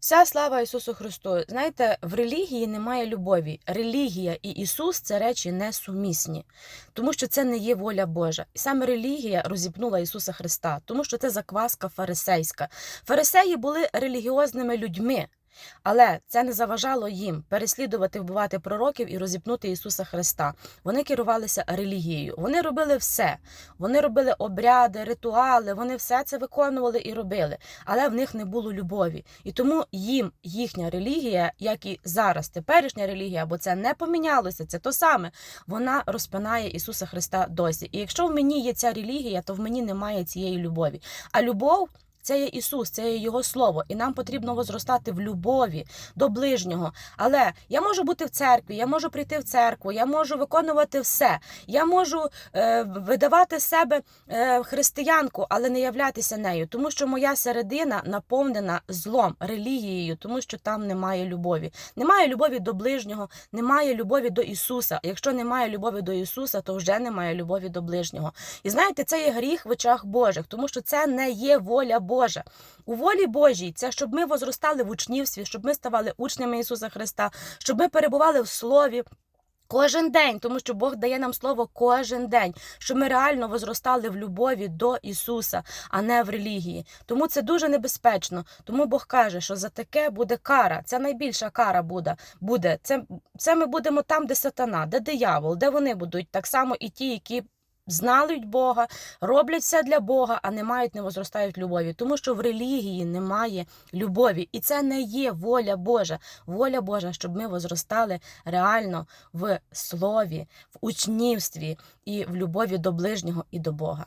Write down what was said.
Вся слава Ісусу Христу. Знаєте, в релігії немає любові. Релігія і Ісус це речі несумісні, тому що це не є воля Божа. І саме релігія розіпнула Ісуса Христа, тому що це закваска фарисейська. Фарисеї були релігіозними людьми. Але це не заважало їм переслідувати, вбивати пророків і розіпнути Ісуса Христа. Вони керувалися релігією. Вони робили все. Вони робили обряди, ритуали, вони все це виконували і робили. Але в них не було любові. І тому їм їхня релігія, як і зараз теперішня релігія, бо це не помінялося, це то саме. Вона розпинає Ісуса Христа досі. І якщо в мені є ця релігія, то в мені немає цієї любові. А любов. Це є Ісус, це є Його Слово, і нам потрібно возростати в любові до ближнього. Але я можу бути в церкві, я можу прийти в церкву, я можу виконувати все. Я можу е, видавати себе е, християнку, але не являтися нею, тому що моя середина наповнена злом, релігією, тому що там немає любові. Немає любові до ближнього, немає любові до Ісуса. Якщо немає любові до Ісуса, то вже немає любові до ближнього. І знаєте, це є гріх в очах Божих, тому що це не є воля Божа. У волі Божій це щоб ми возростали в учнівстві, щоб ми ставали учнями Ісуса Христа, щоб ми перебували в Слові. Кожен день, тому що Бог дає нам слово кожен день, щоб ми реально возростали в любові до Ісуса, а не в релігії. Тому це дуже небезпечно. Тому Бог каже, що за таке буде кара. Це найбільша кара буде. буде. Це, це ми будемо там, де сатана, де диявол, де вони будуть так само і ті, які. Знають Бога, роблять все для Бога, а не мають, не возростають любові, тому що в релігії немає любові, і це не є воля Божа. Воля Божа, щоб ми возростали реально в слові, в учнівстві і в любові до ближнього і до Бога.